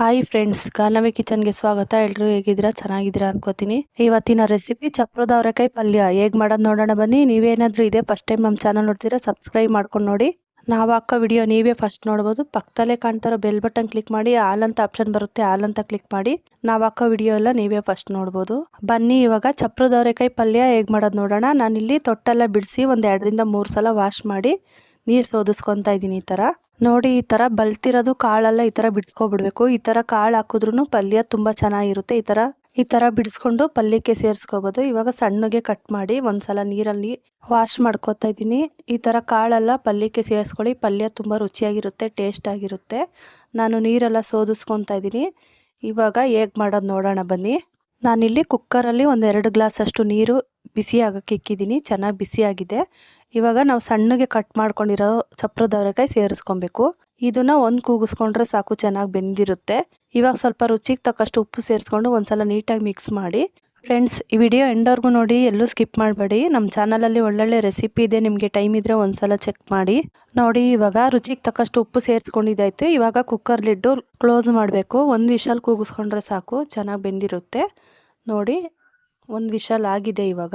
Hi friends Ganavi ಕಿಚನ್ಗೆ ಸ್ವಾಗತ. ಎಲ್ಲರೂ ಹೇಗಿದ್ದೀರಾ? ಚೆನ್ನಾಗಿದ್ದೀರಾ ಅನ್ಕೋತೀನಿ. ಇವತ್ತಿನ ರೆಸಿಪಿ ಚಪ್ರದ ಅವರೆಕಾಯಿ ಪಲ್ಯ. ಹೇಗೆ ಮಾಡೋದು ನೋಡೋಣ ಬನ್ನಿ. ನೀವೇನಾದರೂ ಇದೆ ಫಸ್ಟ್ ಟೈಮ್ ನಮ್ಮ ಚಾನಲ್ ನೋಡ್ತೀರಾ ಸಬ್ಸ್ಕ್ರೈಬ್ ಮಾಡ್ಕೊಂಡು ನೋಡಿ. ನಾವು ಹಾಕೋ ವಿಡಿಯೋ ನೀವೇ ಫಸ್ಟ್ ನೋಡ್ಬೋದು. ಪಕ್ಕದಲ್ಲೇ ಕಾಣ್ತಾರೋ ಬೆಲ್ ಬಟನ್ ಕ್ಲಿಕ್ ಮಾಡಿ ಆಲ್ ಅಂತ ಆಪ್ಷನ್ ಬರುತ್ತೆ ಆಲ್ ಅಂತ ಕ್ಲಿಕ್ ಮಾಡಿ, ನಾವು ಹಾಕೋ ವಿಡಿಯೋ ಎಲ್ಲ ನೀವೇ ಫಸ್ಟ್ ನೋಡ್ಬೋದು. ಬನ್ನಿ ಇವಾಗ ಚಪ್ರದ ಅವರೆಕಾಯಿ ಪಲ್ಯ ಹೇಗೆ ಮಾಡೋದು ನೋಡೋಣ. ನಾನಿಲ್ಲಿ ತೊಟ್ಟೆಲ್ಲ ಬಿಡಿಸಿ ಒಂದು ಎರಡರಿಂದ ಮೂರು ಸಲ ವಾಶ್ ಮಾಡಿ, ನೀರು ಸೋದಿಸ್ಕೊತಾ ಇದ್ದೀನಿ ಈ ಥರ ನೋಡಿ, ಈ ಥರ ಬಲ್ತಿರೋದು ಕಾಳೆಲ್ಲ ಈ ಥರ ಬಿಡಿಸ್ಕೊಬಿಡ್ಬೇಕು. ಈ ಥರ ಕಾಳು ಹಾಕಿದ್ರೂ ಪಲ್ಯ ತುಂಬ ಚೆನ್ನಾಗಿರುತ್ತೆ. ಈ ಥರ ಈ ಥರ ಬಿಡಿಸ್ಕೊಂಡು ಪಲ್ಯಕ್ಕೆ ಸೇರಿಸ್ಕೋಬೋದು. ಇವಾಗ ಸಣ್ಣಗೆ ಕಟ್ ಮಾಡಿ ಒಂದ್ಸಲ ನೀರಲ್ಲಿ ವಾಶ್ ಮಾಡ್ಕೊತಾ ಇದ್ದೀನಿ. ಈ ಥರ ಕಾಳೆಲ್ಲ ಪಲ್ಯಕ್ಕೆ ಸೇರಿಸ್ಕೊಳ್ಳಿ. ಪಲ್ಯ ತುಂಬ ರುಚಿಯಾಗಿರುತ್ತೆ ಟೇಸ್ಟ್ ಆಗಿರುತ್ತೆ ನಾನು ನೀರೆಲ್ಲ ಸೋದಿಸ್ಕೊತಾ ಇದ್ದೀನಿ. ಇವಾಗ ಹೇಗೆ ಮಾಡೋದು ನೋಡೋಣ ಬನ್ನಿ. ನಾನಿಲ್ಲಿ ಕುಕ್ಕರಲ್ಲಿ ಒಂದೆರಡು ಗ್ಲಾಸ್ ಅಷ್ಟು ನೀರು ಬಿಸಿ ಆಗಕ್ಕೆ ಇಕ್ಕಿದ್ದೀನಿ. ಚೆನ್ನಾಗಿ ಬಿಸಿಯಾಗಿದೆ. ಇವಾಗ ನಾವು ಸಣ್ಣಗೆ ಕಟ್ ಮಾಡ್ಕೊಂಡಿರೋ ಚಪ್ರದ ಅವರೆಕಾಯಿ ಸೇರಿಸ್ಕೊಬೇಕು. ಇದನ್ನ ಒಂದು ಕೂಗಿಸ್ಕೊಂಡ್ರೆ ಸಾಕು, ಚೆನ್ನಾಗಿ ಬೆಂದಿರುತ್ತೆ. ಇವಾಗ ಸ್ವಲ್ಪ ರುಚಿಗೆ ತಕ್ಕಷ್ಟು ಉಪ್ಪು ಸೇರಿಸ್ಕೊಂಡು ಒಂದ್ಸಲ ನೀಟಾಗಿ ಮಿಕ್ಸ್ ಮಾಡಿ. ಫ್ರೆಂಡ್ಸ್ ಈ ವಿಡಿಯೋ ಎಂಡವ್ರಿಗೂ ನೋಡಿ, ಎಲ್ಲೂ ಸ್ಕಿಪ್ ಮಾಡಬೇಡಿ. ನಮ್ಮ ಚಾನಲಲ್ಲಿ ಒಳ್ಳೊಳ್ಳೆ ರೆಸಿಪಿ ಇದೆ, ನಿಮಗೆ ಟೈಮ್ ಇದ್ದರೆ ಒಂದ್ಸಲ ಚೆಕ್ ಮಾಡಿ. ನೋಡಿ, ಇವಾಗ ರುಚಿಗೆ ತಕ್ಕಷ್ಟು ಉಪ್ಪು ಸೇರಿಸ್ಕೊಂಡಿದ್ದಾಯ್ತು. ಇವಾಗ ಕುಕ್ಕರ್ ಲಿಡ್ಡು ಕ್ಲೋಸ್ ಮಾಡಬೇಕು. ಒಂದು ವಿಶಾಲ್ ಕೂಗಿಸ್ಕೊಂಡ್ರೆ ಸಾಕು, ಚೆನ್ನಾಗಿ ಬೆಂದಿರುತ್ತೆ. ನೋಡಿ, ಒಂದು ವಿಶಾಲ್ ಆಗಿದೆ ಇವಾಗ.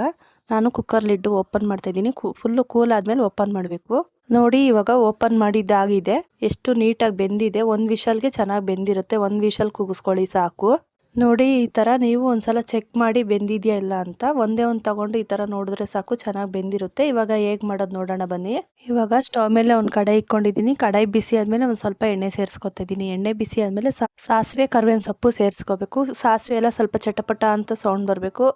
ನಾನು ಕುಕ್ಕರ್ ಲಿಡ್ಡು ಓಪನ್ ಮಾಡ್ತಾ ಇದ್ದೀನಿ ಫುಲ್ಲು ಕೂಲ್ ಆದಮೇಲೆ ಓಪನ್ ಮಾಡಬೇಕು. ನೋಡಿ ಇವಾಗ ಓಪನ್ ಮಾಡಿದ್ದಾಗಿದೆ. ಎಷ್ಟು ನೀಟಾಗಿ ಬೆಂದಿದೆ. ಒಂದು ವಿಷಲ್ಗೆ ಚೆನ್ನಾಗಿ ಬೆಂದಿರುತ್ತೆ. ಒಂದು ವಿಷಲ್ ಕೂಗಿಸ್ಕೊಳ್ಳಿ ಸಾಕು. ನೋಡಿ, ಈ ಥರ ನೀವು ಒಂದ್ಸಲ ಚೆಕ್ ಮಾಡಿ ಬೆಂದಿದೆಯಾ ಇಲ್ಲ ಅಂತ, ಒಂದೇ ಒಂದು ತಗೊಂಡು ಈ ಥರ ನೋಡಿದ್ರೆ ಸಾಕು, ಚೆನ್ನಾಗಿ ಬೆಂದಿರುತ್ತೆ. ಇವಾಗ ಹೇಗೆ ಮಾಡೋದು ನೋಡೋಣ ಬನ್ನಿ. ಇವಾಗ ಸ್ಟವ್ ಮೇಲೆ ಒಂದು ಕಡಾಯಿ ಇಟ್ಕೊಂಡಿದ್ದೀನಿ. ಕಡಾಯಿ ಬಿಸಿ ಆದಮೇಲೆ ಒಂದು ಸ್ವಲ್ಪ ಎಣ್ಣೆ ಸೇರಿಸ್ಕೊತಿದ್ದೀನಿ ಎಣ್ಣೆ ಬಿಸಿ ಆದಮೇಲೆ ಸಾಸಿವೆ ಕರ್ಬೇವಿನ ಸೊಪ್ಪು ಸೇರಿಸ್ಕೋಬೇಕು. ಸಾಸಿವೆ ಎಲ್ಲ ಸ್ವಲ್ಪ ಚಟಪಟ ಅಂತ ಸೌಂಡ್ ಬರಬೇಕು.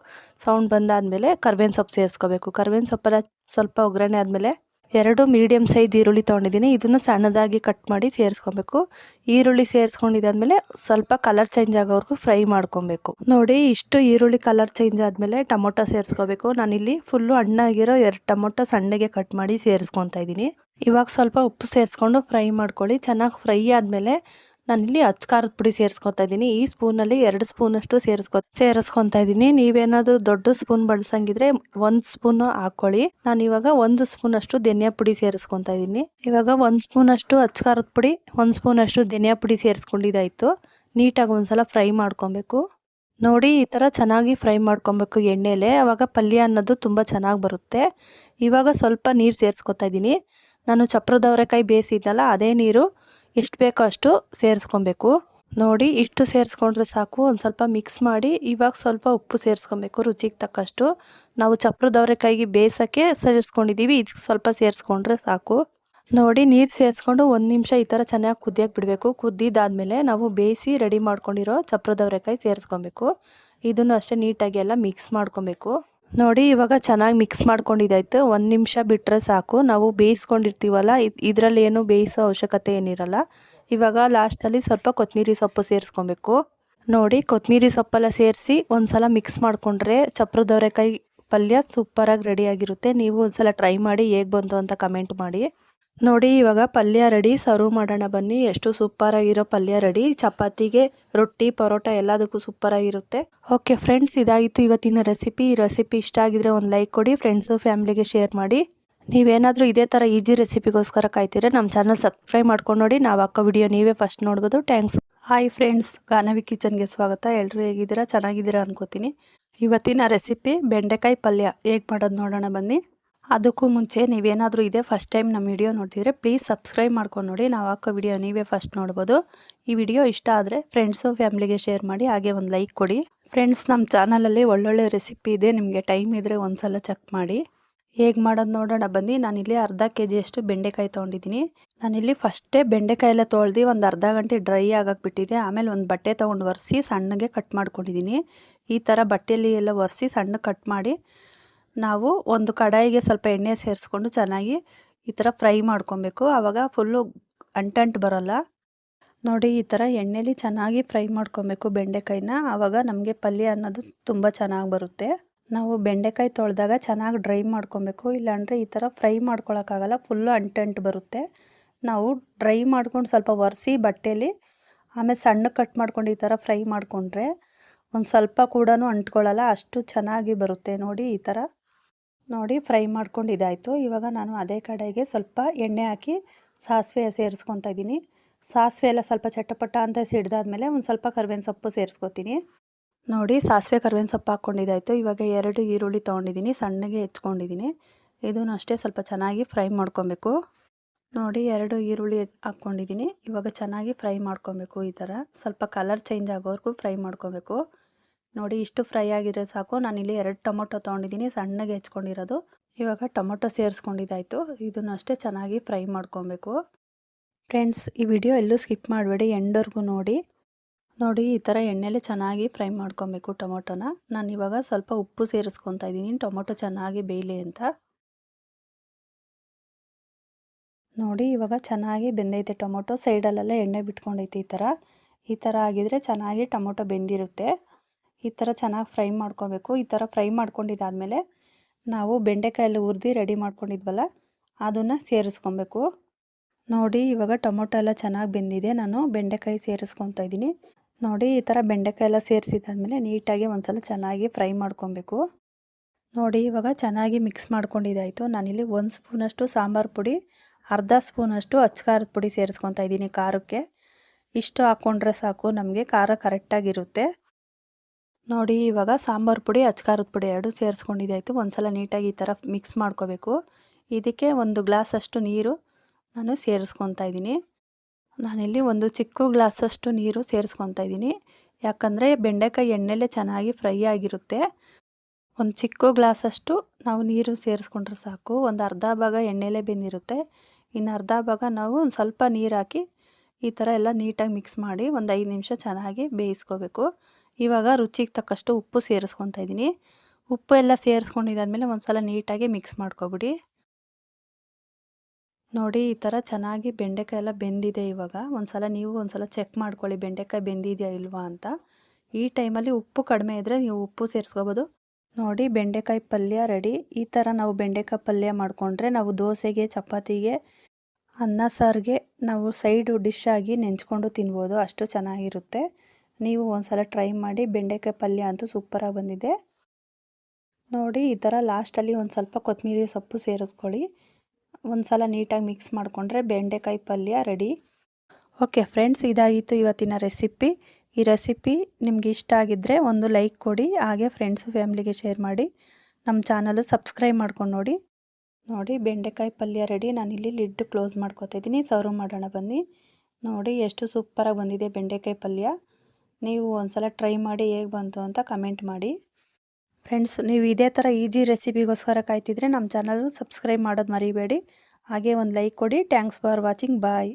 ಸೌಂಡ್ ಬಂದಾದಮೇಲೆ ಕರ್ಬೇವಿನ ಸೊಪ್ಪು ಸೇರಿಸ್ಕೋಬೇಕು. ಕರ್ಬೇವಿನ ಸೊಪ್ಪೆಲ್ಲ ಸ್ವಲ್ಪ ಒಗ್ಗರಣೆ ಆದಮೇಲೆ ಎರಡು ಮೀಡಿಯಮ್ ಸೈಜ್ ಈರುಳ್ಳಿ ತೊಗೊಂಡಿದ್ದೀನಿ. ಇದನ್ನು ಸಣ್ಣದಾಗಿ ಕಟ್ ಮಾಡಿ ಸೇರಿಸ್ಕೊಬೇಕು. ಈರುಳ್ಳಿ ಸೇರಿಸ್ಕೊಂಡಿದ್ದಾದ್ಮೇಲೆ ಸ್ವಲ್ಪ ಕಲರ್ ಚೇಂಜ್ ಆಗೋವರೆಗೂ ಫ್ರೈ ಮಾಡ್ಕೊಬೇಕು. ನೋಡಿ, ಇಷ್ಟು ಈರುಳ್ಳಿ ಕಲರ್ ಚೇಂಜ್ ಆದಮೇಲೆ ಟೊಮೊಟೊ ಸೇರಿಸ್ಕೋಬೇಕು. ನಾನಿಲ್ಲಿ ಫುಲ್ಲು ಹಣ್ಣಾಗಿರೋ ಎರಡು ಟೊಮೊಟೊ ಸಣ್ಣಗೆ ಕಟ್ ಮಾಡಿ ಸೇರಿಸ್ಕೊತಾ ಇದ್ದೀನಿ. ಇವಾಗ ಸ್ವಲ್ಪ ಉಪ್ಪು ಸೇರಿಸ್ಕೊಂಡು ಫ್ರೈ ಮಾಡ್ಕೊಳ್ಳಿ. ಚೆನ್ನಾಗಿ ಫ್ರೈ ಆದಮೇಲೆ ನಾನಿಲ್ಲಿ ಖಾರದ ಪುಡಿ ಸೇರಿಸ್ಕೊತಾ ಇದ್ದೀನಿ. ಈ ಸ್ಪೂನಲ್ಲಿ ಎರಡು ಸ್ಪೂನಷ್ಟು ಸೇರಿಸ್ಕೊ, ಸೇರಿಸ್ಕೊತಾ ಇದ್ದೀನಿ. ನೀವೇನಾದರೂ ದೊಡ್ಡ ಸ್ಪೂನ್ ಬಳಸಂಗಿದ್ರೆ ಒಂದು ಸ್ಪೂನು ಹಾಕ್ಕೊಳ್ಳಿ ನಾನು ಇವಾಗ ಒಂದು ಸ್ಪೂನ್ ಅಷ್ಟು ಧನಿಯಾ ಪುಡಿ ಸೇರಿಸ್ಕೊತಾ ಇದ್ದೀನಿ. ಇವಾಗ ಒಂದು ಸ್ಪೂನ್ ಅಷ್ಟು ಖಾರದ ಪುಡಿ, ಒಂದು ಸ್ಪೂನ್ ಅಷ್ಟು ಧನಿಯಾ ಪುಡಿ ಸೇರಿಸ್ಕೊಂಡಿದ್ದಾಯಿತು. ನೀಟಾಗಿ ಒಂದ್ಸಲ ಫ್ರೈ ಮಾಡ್ಕೊಬೇಕು. ನೋಡಿ, ಈ ಥರ ಚೆನ್ನಾಗಿ ಫ್ರೈ ಮಾಡ್ಕೊಬೇಕು ಎಣ್ಣೆಲೆ. ಆವಾಗ ಪಲ್ಯ ಅನ್ನೋದು ತುಂಬ ಚೆನ್ನಾಗಿ ಬರುತ್ತೆ. ಇವಾಗ ಸ್ವಲ್ಪ ನೀರು ಸೇರಿಸ್ಕೊತಾ ಇದ್ದೀನಿ. ನಾನು ಚಪ್ರದವರೆಕಾಯಿ ಬೇಯಿಸಿದ್ದಲ್ಲ, ಅದೇ ನೀರು ಎಷ್ಟು ಬೇಕೋ ಅಷ್ಟು ಸೇರಿಸ್ಕೊಬೇಕು. ನೋಡಿ, ಇಷ್ಟು ಸೇರಿಸ್ಕೊಂಡ್ರೆ ಸಾಕು. ಒಂದು ಸ್ವಲ್ಪ ಮಿಕ್ಸ್ ಮಾಡಿ, ಇವಾಗ ಸ್ವಲ್ಪ ಉಪ್ಪು ಸೇರಿಸ್ಕೊಬೇಕು, ರುಚಿಗೆ ತಕ್ಕಷ್ಟು. ನಾವು ಚಪ್ರದವರೆಕಾಯಿಗೆ ಬೇಯಿಸೋಕ್ಕೆ ಸೇರಿಸ್ಕೊಂಡಿದ್ದೀವಿ ಇದಕ್ಕೆ ಸ್ವಲ್ಪ ಸೇರಿಸ್ಕೊಂಡ್ರೆ ಸಾಕು. ನೋಡಿ, ನೀರು ಸೇರಿಸ್ಕೊಂಡು ಒಂದು ನಿಮಿಷ ಈ ಥರ ಚೆನ್ನಾಗಿ ಕುದಿಯಕ್ಕೆ ಬಿಡಬೇಕು. ಕುದ್ದಿದ್ದಾದಮೇಲೆ ನಾವು ಬೇಯಿಸಿ ರೆಡಿ ಮಾಡ್ಕೊಂಡಿರೋ ಚಪ್ರದವರೆಕಾಯಿ ಸೇರಿಸ್ಕೊಬೇಕು. ಇದನ್ನು ಅಷ್ಟೇ ನೀಟಾಗಿ ಎಲ್ಲ ಮಿಕ್ಸ್ ಮಾಡ್ಕೊಬೇಕು. ನೋಡಿ, ಇವಾಗ ಚೆನ್ನಾಗಿ ಮಿಕ್ಸ್ ಮಾಡ್ಕೊಂಡಿದ್ದಾಯ್ತು. ಒಂದು ನಿಮಿಷ ಬಿಟ್ಟರೆ ಸಾಕು. ನಾವು ಬೇಯಿಸ್ಕೊಂಡಿರ್ತೀವಲ್ಲ ಇದರಲ್ಲಿ ಏನು ಬೇಯಿಸೋ ಅವಶ್ಯಕತೆ ಏನಿರಲ್ಲ. ಇವಾಗ ಲಾಸ್ಟಲ್ಲಿ ಸ್ವಲ್ಪ ಕೊತ್ತಂಬರಿ ಸೊಪ್ಪು ಸೇರಿಸ್ಕೊಬೇಕು. ನೋಡಿ ಕೊತ್ತಂಬರಿ ಸೊಪ್ಪೆಲ್ಲ ಸೇರಿಸಿ ಒಂದು ಸಲ ಮಿಕ್ಸ್ ಮಾಡಿಕೊಂಡ್ರೆ ಚಪ್ರದವರೆಕಾಯಿ ಪಲ್ಯ ಸೂಪರಾಗಿ ರೆಡಿಯಾಗಿರುತ್ತೆ ನೀವು ಒಂದ್ಸಲ ಟ್ರೈ ಮಾಡಿ ಹೇಗೆ ಬಂತು ಅಂತ ಕಮೆಂಟ್ ಮಾಡಿ. ನೋಡಿ, ಇವಾಗ ಪಲ್ಯ ರೆಡಿ. ಸರ್ವ್ ಮಾಡೋಣ ಬನ್ನಿ. ಎಷ್ಟು ಸೂಪರಾಗಿರೋ ಪಲ್ಯ ರೆಡಿ. ಚಪಾತಿಗೆ, ರೊಟ್ಟಿ, ಪರೋಟ ಎಲ್ಲದಕ್ಕೂ ಸೂಪರಾಗಿರುತ್ತೆ. ಓಕೆ ಫ್ರೆಂಡ್ಸ್, ಇದಾಗಿತ್ತು ಇವತ್ತಿನ ರೆಸಿಪಿ. ಈ ರೆಸಿಪಿ ಇಷ್ಟ ಆಗಿದ್ರೆ ಒಂದು ಲೈಕ್ ಕೊಡಿ, ಫ್ರೆಂಡ್ಸು, ಫ್ಯಾಮಿಲಿಗೆ ಶೇರ್ ಮಾಡಿ. ನೀವೇನಾದರೂ ಇದೇ ಥರ ಈಜಿ ರೆಸಿಪಿಗೋಸ್ಕರ ಕಾಯ್ತೀರಾ ನಮ್ಮ ಚಾನಲ್ ಸಬ್ಸ್ಕ್ರೈಬ್ ಮಾಡ್ಕೊಂಡು ನೋಡಿ. ನಾವು ಹಾಕೋ ವಿಡಿಯೋ ನೀವೇ ಫಸ್ಟ್ ನೋಡ್ಬೋದು. ಥ್ಯಾಂಕ್ಸ್. ಹಾಯ್ ಫ್ರೆಂಡ್ಸ್, ಗಾನವಿ ಕಿಚನ್ಗೆ ಸ್ವಾಗತ. ಎಲ್ಲರೂ ಹೇಗಿದ್ದೀರಾ? ಚೆನ್ನಾಗಿದ್ದೀರಾ ಅನ್ಕೋತೀನಿ. ಇವತ್ತಿನ ರೆಸಿಪಿ ಬೆಂಡೆಕಾಯಿ ಪಲ್ಯ. ಹೇಗೆ ಮಾಡೋದು ನೋಡೋಣ ಬನ್ನಿ. ಅದಕ್ಕೂ ಮುಂಚೆ ನೀವೇನಾದರೂ ಇದೇ ಫಸ್ಟ್ ಟೈಮ್ ನಮ್ಮ ವಿಡಿಯೋ ನೋಡ್ತಿದ್ರೆ ಪ್ಲೀಸ್ ಸಬ್ಸ್ಕ್ರೈಬ್ ಮಾಡ್ಕೊಂಡು ನೋಡಿ. ನಾವು ಹಾಕೋ ವಿಡಿಯೋ ನೀವೇ ಫಸ್ಟ್ ನೋಡ್ಬೋದು. ಈ ವಿಡಿಯೋ ಇಷ್ಟ ಆದರೆ ಫ್ರೆಂಡ್ಸು ಫ್ಯಾಮ್ಲಿಗೆ ಶೇರ್ ಮಾಡಿ, ಹಾಗೆ ಒಂದು ಲೈಕ್ ಕೊಡಿ. ಫ್ರೆಂಡ್ಸ್ ನಮ್ಮ ಚಾನಲಲ್ಲಿ ಒಳ್ಳೊಳ್ಳೆ ರೆಸಿಪಿ ಇದೆ, ನಿಮಗೆ ಟೈಮ್ ಇದ್ದರೆ ಒಂದು ಸಲ ಚೆಕ್ ಮಾಡಿ. ಹೇಗೆ ಮಾಡೋದು ನೋಡೋಣ. ಬಂದು ನಾನಿಲ್ಲಿ ಅರ್ಧ ಕೆ ಜಿಯಷ್ಟು ಬೆಂಡೆಕಾಯಿ ತೊಗೊಂಡಿದ್ದೀನಿ. ನಾನಿಲ್ಲಿ ಫಸ್ಟೇ ಬೆಂಡೆಕಾಯಿ ಎಲ್ಲ ತೊಳ್ದು ಒಂದು ಅರ್ಧ ಗಂಟೆ ಡ್ರೈ ಆಗಕ್ಕೆ ಬಿಟ್ಟಿದೆ. ಆಮೇಲೆ ಒಂದು ಬಟ್ಟೆ ತೊಗೊಂಡು ಒರೆಸಿ ಸಣ್ಣಗೆ ಕಟ್ ಮಾಡ್ಕೊಂಡಿದ್ದೀನಿ. ಈ ಥರ ಬಟ್ಟೆಯಲ್ಲಿ ಎಲ್ಲ ಒರೆಸಿ ಸಣ್ಣ ಕಟ್ ಮಾಡಿ ನಾವು ಒಂದು ಕಡಾಯಿಗೆ ಸ್ವಲ್ಪ ಎಣ್ಣೆ ಸೇರಿಸ್ಕೊಂಡು ಚೆನ್ನಾಗಿ ಈ ಥರ ಫ್ರೈ ಮಾಡ್ಕೊಬೇಕು. ಆವಾಗ ಫುಲ್ಲು ಅಂಟಂಟು ಬರೋಲ್ಲ. ನೋಡಿ ಈ ಥರ ಎಣ್ಣೆಲಿ ಚೆನ್ನಾಗಿ ಫ್ರೈ ಮಾಡ್ಕೊಬೇಕು ಬೆಂಡೆಕಾಯಿನ. ಆವಾಗ ನಮಗೆ ಪಲ್ಯ ಅನ್ನೋದು ತುಂಬ ಚೆನ್ನಾಗಿ ಬರುತ್ತೆ. ನಾವು ಬೆಂಡೆಕಾಯಿ ತೊಳೆದಾಗ ಚೆನ್ನಾಗಿ ಡ್ರೈ ಮಾಡ್ಕೊಬೇಕು. ಇಲ್ಲಾಂದರೆ ಈ ಥರ ಫ್ರೈ ಮಾಡ್ಕೊಳಕ್ಕಾಗಲ್ಲ, ಫುಲ್ಲು ಅಂಟಂಟು ಬರುತ್ತೆ. ನಾವು ಡ್ರೈ ಮಾಡ್ಕೊಂಡು ಸ್ವಲ್ಪ ಒರೆಸಿ ಬಟ್ಟೆಯಲ್ಲಿ ಆಮೇಲೆ ಸಣ್ಣ ಕಟ್ ಮಾಡ್ಕೊಂಡು ಈ ಥರ ಫ್ರೈ ಮಾಡಿಕೊಂಡ್ರೆ ಒಂದು ಸ್ವಲ್ಪ ಕೂಡ ಅಂಟ್ಕೊಳ್ಳಲ್ಲ, ಅಷ್ಟು ಚೆನ್ನಾಗಿ ಬರುತ್ತೆ ನೋಡಿ ಈ ಥರ. ನೋಡಿ ಫ್ರೈ ಮಾಡ್ಕೊಂಡು ಇದಾಯಿತು. ಇವಾಗ ನಾನು ಅದೇ ಕಡೆಗೆ ಸ್ವಲ್ಪ ಎಣ್ಣೆ ಹಾಕಿ ಸಾಸಿವೆ ಸೇರಿಸ್ಕೊತಾ ಇದ್ದೀನಿ. ಸಾಸಿವೆ ಎಲ್ಲ ಸ್ವಲ್ಪ ಚಟ್ಟಪಟ್ಟ ಅಂತ ಸಿಡ್ದಾದ್ಮೇಲೆ ಒಂದು ಸ್ವಲ್ಪ ಕರ್ಬೇವಿನ ಸೊಪ್ಪು ಸೇರಿಸ್ಕೊತೀನಿ. ನೋಡಿ ಸಾಸಿವೆ ಕರ್ಬೇವಿನ ಸೊಪ್ಪು ಹಾಕ್ಕೊಂಡಿದ್ದಾಯಿತು ಇವಾಗ ಎರಡು ಈರುಳ್ಳಿ ತೊಗೊಂಡಿದ್ದೀನಿ, ಸಣ್ಣಗೆ ಹೆಚ್ಕೊಂಡಿದ್ದೀನಿ. ಇದನ್ನು ಅಷ್ಟೇ ಸ್ವಲ್ಪ ಚೆನ್ನಾಗಿ ಫ್ರೈ ಮಾಡ್ಕೊಬೇಕು. ನೋಡಿ ಎರಡು ಈರುಳ್ಳಿ ಹಾಕ್ಕೊಂಡಿದ್ದೀನಿ. ಇವಾಗ ಚೆನ್ನಾಗಿ ಫ್ರೈ ಮಾಡ್ಕೊಬೇಕು ಈ ಥರ. ಸ್ವಲ್ಪ ಕಲರ್ ಚೇಂಜ್ ಆಗೋವರೆಗೂ ಫ್ರೈ ಮಾಡ್ಕೊಬೇಕು. ನೋಡಿ ಇಷ್ಟು ಫ್ರೈ ಆಗಿದ್ರೆ ಸಾಕು. ನಾನಿಲ್ಲಿ ಎರಡು ಟೊಮೊಟೊ ತೊಗೊಂಡಿದ್ದೀನಿ, ಸಣ್ಣಗೆ ಹೆಚ್ಕೊಂಡಿರೋದು. ಇವಾಗ ಟೊಮೊಟೊ ಸೇರಿಸ್ಕೊಂಡಿದ್ದಾಯಿತು. ಇದನ್ನು ಅಷ್ಟೇ ಚೆನ್ನಾಗಿ ಫ್ರೈ ಮಾಡ್ಕೊಬೇಕು. ಫ್ರೆಂಡ್ಸ್, ಈ ವಿಡಿಯೋ ಎಲ್ಲೂ ಸ್ಕಿಪ್ ಮಾಡಬೇಡಿ, ಎಂಡವರೆಗೂ ನೋಡಿ. ನೋಡಿ, ಈ ಥರ ಎಣ್ಣೆಲೆ ಚೆನ್ನಾಗಿ ಫ್ರೈ ಮಾಡ್ಕೊಬೇಕು ಟೊಮೊಟೊನ. ನಾನು ಇವಾಗ ಸ್ವಲ್ಪ ಉಪ್ಪು ಸೇರಿಸ್ಕೊತಾ ಇದ್ದೀನಿ, ಟೊಮೊಟೊ ಚೆನ್ನಾಗಿ ಬೇಯಲಿ ಅಂತ. ನೋಡಿ, ಇವಾಗ ಚೆನ್ನಾಗಿ ಬೆಂದೈತೆ ಟೊಮೊಟೊ. ಸೈಡಲ್ಲೆಲ್ಲ ಎಣ್ಣೆ ಬಿಟ್ಕೊಂಡೈತೆ ಈ ಥರ. ಈ ಥರ ಆಗಿದರೆ ಚೆನ್ನಾಗಿ ಟೊಮೊಟೊ ಬೆಂದಿರುತ್ತೆ. ಈ ಥರ ಚೆನ್ನಾಗಿ ಫ್ರೈ ಮಾಡ್ಕೋಬೇಕು. ಈ ಥರ ಫ್ರೈ ಮಾಡ್ಕೊಂಡಿದ್ದಾದಮೇಲೆ ನಾವು ಬೆಂಡೆಕಾಯಲ್ಲಿ ಹುರಿದು ರೆಡಿ ಮಾಡ್ಕೊಂಡಿದ್ವಲ್ಲ, ಅದನ್ನು ಸೇರಿಸ್ಕೊಬೇಕು. ನೋಡಿ, ಇವಾಗ ಟೊಮೊಟೊ ಎಲ್ಲ ಚೆನ್ನಾಗಿ ಬೆಂದಿದೆ. ನಾನು ಬೆಂಡೆಕಾಯಿ ಸೇರಿಸ್ಕೊತಾ ಇದ್ದೀನಿ. ನೋಡಿ, ಈ ಥರ ಬೆಂಡೆಕಾಯಿ ಎಲ್ಲ ಸೇರಿಸಿದಾದ್ಮೇಲೆ ನೀಟಾಗಿ ಒಂದ್ಸಲ ಚೆನ್ನಾಗಿ ಫ್ರೈ ಮಾಡ್ಕೊಬೇಕು. ನೋಡಿ, ಇವಾಗ ಚೆನ್ನಾಗಿ ಮಿಕ್ಸ್ ಮಾಡ್ಕೊಂಡಿದ್ದಾಯಿತು. ನಾನಿಲ್ಲಿ ಒಂದು ಸ್ಪೂನಷ್ಟು ಸಾಂಬಾರು ಪುಡಿ, ಅರ್ಧ ಸ್ಪೂನಷ್ಟು ಅಚ್ಕಾರದ ಪುಡಿ ಸೇರಿಸ್ಕೊತಾ ಇದ್ದೀನಿ ಖಾರಕ್ಕೆ. ಇಷ್ಟು ಹಾಕ್ಕೊಂಡ್ರೆ ಸಾಕು, ನಮಗೆ ಖಾರ ಕರೆಕ್ಟಾಗಿರುತ್ತೆ ನೋಡಿ, ಇವಾಗ ಸಾಂಬಾರು ಪುಡಿ, ಅಚ್ಕಾರದ ಪುಡಿ ಎರಡು ಸೇರಿಸ್ಕೊಂಡಿದ್ದಾಯಿತು ಒಂದ್ಸಲ ನೀಟಾಗಿ ಈ ಥರ ಮಿಕ್ಸ್ ಮಾಡ್ಕೋಬೇಕು. ಇದಕ್ಕೆ ಒಂದು ಗ್ಲಾಸಷ್ಟು ನೀರು ನಾನು ಸೇರಿಸ್ಕೊತಾ ಇದ್ದೀನಿ. ನಾನಿಲ್ಲಿ ಒಂದು ಚಿಕ್ಕ ಗ್ಲಾಸಷ್ಟು ನೀರು ಸೇರಿಸ್ಕೊತಾ ಇದ್ದೀನಿ. ಯಾಕಂದರೆ ಬೆಂಡೆಕಾಯಿ ಎಣ್ಣೆಲೆ ಚೆನ್ನಾಗಿ ಫ್ರೈ ಆಗಿರುತ್ತೆ. ಒಂದು ಚಿಕ್ಕ ಗ್ಲಾಸಷ್ಟು ನಾವು ನೀರು ಸೇರಿಸ್ಕೊಂಡ್ರೆ ಸಾಕು. ಒಂದು ಅರ್ಧ ಭಾಗ ಎಣ್ಣೆಲೆ ಬೆಂದಿರುತ್ತೆ. ಇನ್ನು ಅರ್ಧ ಭಾಗ ನಾವು ಒಂದು ಸ್ವಲ್ಪ ನೀರು ಹಾಕಿ ಈ ಥರ ಎಲ್ಲ ನೀಟಾಗಿ ಮಿಕ್ಸ್ ಮಾಡಿ ಒಂದು ಐದು ನಿಮಿಷ ಚೆನ್ನಾಗಿ ಬೇಯಿಸ್ಕೋಬೇಕು. ಇವಾಗ ರುಚಿಗೆ ತಕ್ಕಷ್ಟು ಉಪ್ಪು ಸೇರಿಸ್ಕೊತಾ ಇದ್ದೀನಿ. ಉಪ್ಪು ಎಲ್ಲ ಸೇರಿಸ್ಕೊಂಡಿದ್ದಾದ್ಮೇಲೆ ಒಂದು ಸಲ ನೀಟಾಗಿ ಮಿಕ್ಸ್ ಮಾಡ್ಕೊಬಿಡಿ. ನೋಡಿ, ಈ ಥರ ಚೆನ್ನಾಗಿ ಬೆಂಡೆಕಾಯಿ ಎಲ್ಲ ಬೆಂದಿದೆ ಇವಾಗ. ಒಂದು ಸಲ ನೀವು ಒಂದು ಸಲ ಚೆಕ್ ಮಾಡ್ಕೊಳ್ಳಿ, ಬೆಂಡೆಕಾಯಿ ಬೆಂದಿದೆಯಾ ಇಲ್ವಾ ಅಂತ. ಈ ಟೈಮಲ್ಲಿ ಉಪ್ಪು ಕಡಿಮೆ ಇದ್ದರೆ ನೀವು ಉಪ್ಪು ಸೇರಿಸ್ಕೋಬೋದು. ನೋಡಿ, ಬೆಂಡೆಕಾಯಿ ಪಲ್ಯ ರೆಡಿ. ಈ ಥರ ನಾವು ಬೆಂಡೆಕಾಯಿ ಪಲ್ಯ ಮಾಡಿಕೊಂಡ್ರೆ ನಾವು ದೋಸೆಗೆ, ಚಪಾತಿಗೆ, ಅನ್ನ ಸಾರಿಗೆ ನಾವು ಸೈಡು ಡಿಶ್ ಆಗಿ ನೆಂಚ್ಕೊಂಡು ತಿನ್ಬೋದು. ಅಷ್ಟು ಚೆನ್ನಾಗಿರುತ್ತೆ. ನೀವು ಒಂದ್ಸಲ ಟ್ರೈ ಮಾಡಿ ಬೆಂಡೆಕಾಯಿ ಪಲ್ಯ ಅಂತೂ ಸೂಪರಾಗಿ ಬಂದಿದೆ. ನೋಡಿ, ಈ ಥರ ಲಾಸ್ಟಲ್ಲಿ ಒಂದು ಸ್ವಲ್ಪ ಕೊತ್ತಂಬರಿ ಸೊಪ್ಪು ಸೇರಿಸ್ಕೊಳ್ಳಿ. ಒಂದು ಸಲ ನೀಟಾಗಿ ಮಿಕ್ಸ್ ಮಾಡಿಕೊಂಡ್ರೆ ಬೆಂಡೆಕಾಯಿ ಪಲ್ಯ ರೆಡಿ ಓಕೆ ಫ್ರೆಂಡ್ಸ್ ಇದಾಗಿತ್ತು ಇವತ್ತಿನ ರೆಸಿಪಿ ಈ ರೆಸಿಪಿ ನಿಮ್ಗೆ ಇಷ್ಟ ಆಗಿದ್ದರೆ ಒಂದು ಲೈಕ್ ಕೊಡಿ, ಹಾಗೆ ಫ್ರೆಂಡ್ಸು ಫ್ಯಾಮ್ಲಿಗೆ ಶೇರ್ ಮಾಡಿ. ನಮ್ಮ ಚಾನಲ್ ಸಬ್ಸ್ಕ್ರೈಬ್ ಮಾಡ್ಕೊಂಡು ನೋಡಿ. ನೋಡಿ, ಬೆಂಡೆಕಾಯಿ ಪಲ್ಯ ರೆಡಿ ನಾನಿಲ್ಲಿ ಲಿಡ್ ಕ್ಲೋಸ್ ಮಾಡ್ಕೋತಾ ಇದ್ದೀನಿ. ಸರ್ವ್ ಮಾಡೋಣ ಬನ್ನಿ. ನೋಡಿ, ಎಷ್ಟು ಸೂಪರಾಗಿ ಬಂದಿದೆ ಬೆಂಡೆಕಾಯಿ ಪಲ್ಯ. ನೀವು ಒಂದ್ಸಲ ಟ್ರೈ ಮಾಡಿ ಹೇಗೆ ಬಂತು ಅಂತ ಕಮೆಂಟ್ ಮಾಡಿ. ಫ್ರೆಂಡ್ಸ್ ನೀವು ಇದೇ ಥರ ಈಜಿ ರೆಸಿಪಿಗೋಸ್ಕರ ಕಾಯ್ತಿದ್ರೆ ನಮ್ಮ ಚಾನಲ್ ಸಬ್ಸ್ಕ್ರೈಬ್ ಮಾಡೋದು ಮರಿಬೇಡಿ. ಹಾಗೆ ಒಂದು ಲೈಕ್ ಕೊಡಿ. Thanks for watching bye